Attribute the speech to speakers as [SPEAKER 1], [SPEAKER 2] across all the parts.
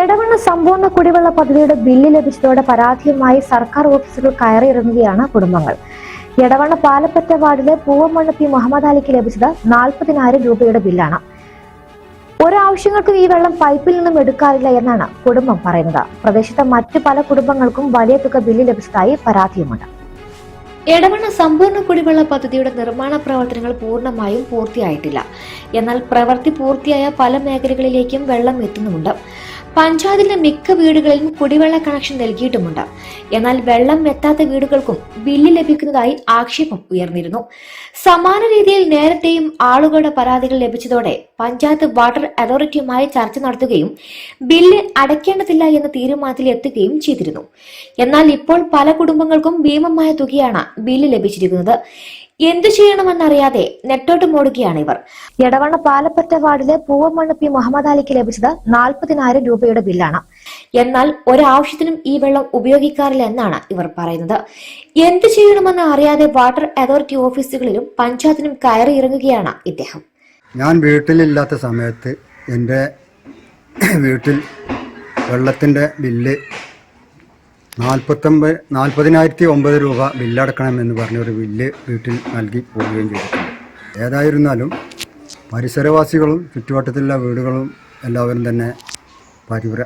[SPEAKER 1] എടവണ്ണ സമ്പൂർണ കുടിവെള്ള പദ്ധതിയുടെ ബില്ല് ലഭിച്ചതോടെ പരാതിയുമായി സർക്കാർ ഓഫീസുകൾ കയറിയിറങ്ങുകയാണ് കുടുംബങ്ങൾ. എടവണ്ണ പാലപ്പറ്റ വാർഡിലെ പൂവമണ്ണ പി മുഹമ്മദ് അലിക്ക് ലഭിച്ചത് നാൽപ്പതിനായിരം രൂപയുടെ ബില്ലാണ്. ഒരാവശ്യങ്ങൾക്കും ഈ വെള്ളം പൈപ്പിൽ നിന്നും എടുക്കാറില്ല എന്നാണ് കുടുംബം പറയുന്നത്. പ്രദേശത്തെ മറ്റു പല കുടുംബങ്ങൾക്കും വലിയ തുക ബില്ല് ലഭിച്ചതായി പരാതിയുമുണ്ട്. എടവണ്ണ സമ്പൂർണ കുടിവെള്ള പദ്ധതിയുടെ നിർമ്മാണ പ്രവർത്തനങ്ങൾ പൂർണമായും പൂർത്തിയായിട്ടില്ല. എന്നാൽ പ്രവൃത്തി പൂർത്തിയായ പല മേഖലകളിലേക്കും വെള്ളം എത്തുന്നുമുണ്ട്. പഞ്ചായത്തിലെ മിക്ക വീടുകളിലും കുടിവെള്ള കണക്ഷൻ നൽകിയിട്ടുമുണ്ട്. എന്നാൽ വെള്ളം എത്താത്ത വീടുകൾക്കും ബില്ല് ലഭിക്കുന്നതായി ആക്ഷേപം ഉയർന്നിരുന്നു. സമാന രീതിയിൽ നേരത്തെയും ആളുകളുടെ പരാതികൾ ലഭിച്ചതോടെ പഞ്ചായത്ത് വാട്ടർ അതോറിറ്റിയുമായി ചർച്ച നടത്തുകയും ബില്ല് അടയ്ക്കേണ്ടതില്ല എന്ന തീരുമാനത്തിൽ എത്തുകയും ചെയ്തിരുന്നു. എന്നാൽ ഇപ്പോൾ പല കുടുംബങ്ങൾക്കും ഭീമമായ തുകയാണ് ബില്ല് ലഭിച്ചിരിക്കുന്നത്. എന്തു ചെയ്യണമെന്നറിയാതെ നെട്ടോട്ട് മോടുകയാണ് ഇവർ. എടവണ്ണ പാലപ്പറ്റ വാർഡിലെ പൂവമണ്ണ് പി മുഹമ്മദ് അലിക്ക് ലഭിച്ചത് നാൽപ്പതിനായിരം രൂപയുടെ ബില്ലാണ്. എന്നാൽ ഒരാവശ്യത്തിനും ഈ വെള്ളം ഉപയോഗിക്കാറില്ല എന്നാണ് ഇവർ പറയുന്നത്. എന്തു ചെയ്യണമെന്ന് അറിയാതെ വാട്ടർ അതോറിറ്റി ഓഫീസുകളിലും പഞ്ചായത്തിനും കയറി ഇറങ്ങുകയാണ് ഇദ്ദേഹം.
[SPEAKER 2] ഞാൻ വീട്ടിലില്ലാത്ത സമയത്ത് എന്റെ വീട്ടിൽ വെള്ളത്തിന്റെ ബില്ല് നാൽപ്പത്തൊമ്പത് നാൽപ്പതിനായിരത്തി ഒമ്പത് രൂപ ബില്ലടക്കണമെന്ന് പറഞ്ഞൊരു ബില്ല് വീട്ടിൽ നൽകി പോവുകയും ചെയ്തിട്ടുണ്ട്. ഏതായിരുന്നാലും പരിസരവാസികളും ചുറ്റുവട്ടത്തിലുള്ള വീടുകളും എല്ലാവരും തന്നെ പരിപുര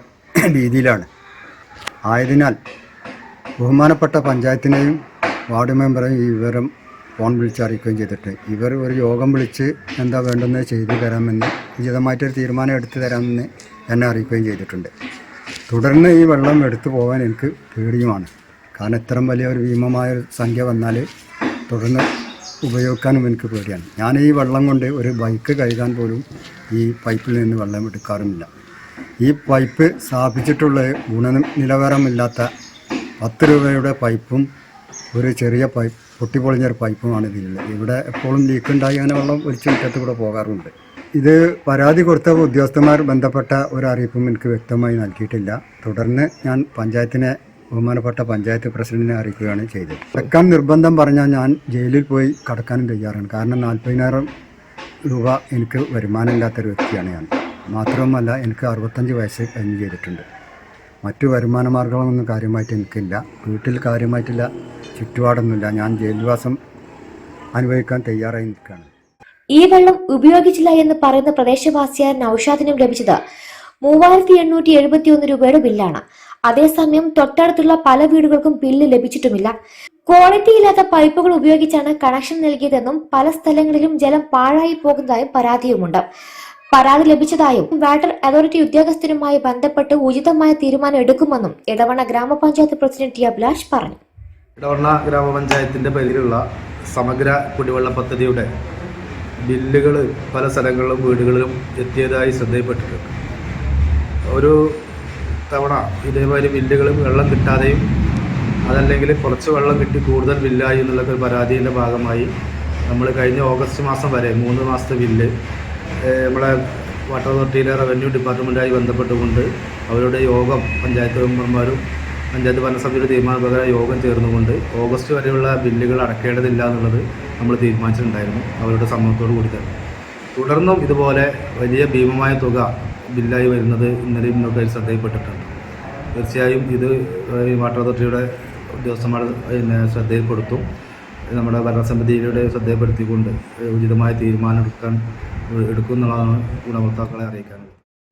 [SPEAKER 2] രീതിയിലാണ് ആയതിനാൽ ബഹുമാനപ്പെട്ട പഞ്ചായത്തിനെയും വാർഡ് മെമ്പറെയും ഈ വിവരം ഫോൺ വിളിച്ചറിയിക്കുകയും ചെയ്തിട്ട് ഇവർ ഒരു യോഗം വിളിച്ച് എന്താ വേണ്ടെന്ന് ചെയ്തു തരാമെന്ന് ഉചിതമായിട്ടൊരു തീരുമാനം എടുത്തു തരാമെന്ന് എന്നെ അറിയിക്കുകയും ചെയ്തിട്ടുണ്ട്. തുടർന്ന് ഈ വെള്ളം എടുത്തു പോകാൻ എനിക്ക് പേടിയുമാണ്. കാരണം ഇത്രയും വലിയ ഒരു ഭീമമായ സംഖ്യ വന്നാൽ തുടർന്ന് ഉപയോഗിക്കാനും എനിക്ക് പേടിയാണ്. ഞാൻ ഈ വെള്ളം കൊണ്ട് ഒരു ബൈക്ക് കഴുകാൻ പോലും ഈ പൈപ്പിൽ നിന്ന് വെള്ളം എടുക്കാറുമില്ല. ഈ പൈപ്പ് സ്ഥാപിച്ചിട്ടുള്ള ഗുണനിലവാരമില്ലാത്ത പത്ത് രൂപയുടെ പൈപ്പും ഒരു ചെറിയ പൈപ്പ് പൊട്ടിപ്പൊളിഞ്ഞൊരു പൈപ്പുമാണ് ഇതിലുള്ളത്. ഇവിടെ എപ്പോഴും ലീക്ക് ഉണ്ടായി അങ്ങനെ വെള്ളം ഒരു മുറ്റത്ത് കൂടെ പോകാറുണ്ട്. ഇത് പരാതി കൊടുത്ത ഉദ്യോഗസ്ഥന്മാർ ബന്ധപ്പെട്ട ഒരു അറിയിപ്പും എനിക്ക് വ്യക്തമായി നൽകിയിട്ടില്ല. തുടർന്ന് ഞാൻ പഞ്ചായത്തിനെ ബഹുമാനപ്പെട്ട പഞ്ചായത്ത് പ്രസിഡന്റിനെ അറിയിക്കുകയാണ് ചെയ്തത്. വെക്കാൻ നിർബന്ധം പറഞ്ഞാൽ ഞാൻ ജയിലിൽ പോയി കടക്കാനും തയ്യാറാണ്. കാരണം നാൽപ്പതിനായിരം രൂപ എനിക്ക് വരുമാനമില്ലാത്തൊരു വ്യക്തിയാണ് ഞാൻ. മാത്രവുമല്ല എനിക്ക് അറുപത്തഞ്ച് വയസ്സ് കഴിഞ്ഞ് ചെയ്തിട്ടുണ്ട്. മറ്റു വരുമാന മാർഗങ്ങളൊന്നും കാര്യമായിട്ട് എനിക്കില്ല. വീട്ടിൽ കാര്യമായിട്ടില്ല ചുറ്റുപാടൊന്നുമില്ല. ഞാൻ ജയിൽവാസം അനുഭവിക്കാൻ തയ്യാറായി നിൽക്കുകയാണ്.
[SPEAKER 1] ഈ വെള്ളം ഉപയോഗിച്ചില്ല എന്ന് പറയുന്ന പ്രദേശവാസിയായ നൌഷാദിനും ലഭിച്ചത് മൂവായിരത്തി എണ്ണൂറ്റി എഴുപത്തി ഒന്ന് രൂപയുടെ ബില്ലാണ്. അതേസമയം തൊട്ടടുത്തുള്ള പല വീടുകൾക്കും ബില്ല് ലഭിച്ചിട്ടുമില്ല. ക്വാളിറ്റി ഇല്ലാത്ത പൈപ്പുകൾ ഉപയോഗിച്ചാണ് കണക്ഷൻ നൽകിയതെന്നും പല സ്ഥലങ്ങളിലും ജലം പാഴായി പോകുന്നതായും പരാതിയുമുണ്ട്. പരാതി ലഭിച്ചതായും വാട്ടർ അതോറിറ്റി ഉദ്യോഗസ്ഥരുമായി ബന്ധപ്പെട്ട് ഉചിതമായ തീരുമാനം എടുക്കുമെന്നും ഇടവണ ഗ്രാമപഞ്ചായത്ത് പ്രസിഡന്റ് ടി അഭിലാഷ് പറഞ്ഞു.
[SPEAKER 3] ഇടവണ്ണ ഗ്രാമപഞ്ചായത്തിന്റെ പരിധിയിലുള്ള സമഗ്ര കുടിവെള്ള പദ്ധതിയുടെ ബില്ലുകൾ പല സ്ഥലങ്ങളിലും വീടുകളിലും എത്തിയതായി ശ്രദ്ധയിൽപ്പെട്ടിട്ടുണ്ട്. ഒരു തവണ ഇതേമാതിരി ബില്ലുകളും വെള്ളം കിട്ടാതെയും അതല്ലെങ്കിൽ കുറച്ച് വെള്ളം കിട്ടി കൂടുതൽ ബില്ലായി എന്നുള്ള ഒരു പരാതിയുടെ ഭാഗമായി നമ്മൾ കഴിഞ്ഞ ഓഗസ്റ്റ് മാസം വരെ മൂന്ന് മാസത്തെ ബില്ല് നമ്മളെ വാട്ടർ അതോറിറ്റിയിലെ റവന്യൂ ഡിപ്പാർട്ട്മെന്റായി ബന്ധപ്പെട്ടുകൊണ്ട് അവരുടെ യോഗം പഞ്ചായത്ത് മെമ്പർമാരും പഞ്ചായത്ത് ഭരണസമിതിയുടെ തീരുമാനപ്രകാരം യോഗം ചേർന്നുകൊണ്ട് ഓഗസ്റ്റ് വരെയുള്ള ബില്ലുകൾ അടക്കേണ്ടതില്ല എന്നുള്ളത് നമ്മൾ തീരുമാനിച്ചിട്ടുണ്ടായിരുന്നു. അവരുടെ സമ്മതത്തോടു കൂടി തന്നെ. തുടർന്നും ഇതുപോലെ വലിയ ഭീമമായ തുക ബില്ലായി വരുന്നത് ഇന്നലെ ഇന്നൊക്കെ ശ്രദ്ധയിൽപ്പെട്ടിട്ടുണ്ട്. തീർച്ചയായും ഇത് വാട്ടർ അതോറിറ്റിയുടെ ഉദ്യോഗസ്ഥന്മാരുടെ പിന്നെ ശ്രദ്ധയിൽപ്പെടുത്തും. നമ്മുടെ ഭരണസമിതിയിലൂടെ ശ്രദ്ധയിൽപ്പെടുത്തിക്കൊണ്ട് ഉചിതമായ തീരുമാനം എടുക്കാൻ എടുക്കുമെന്നുള്ളതാണ് ഗുണഭോക്താക്കളെ അറിയിക്കാനുള്ളത്.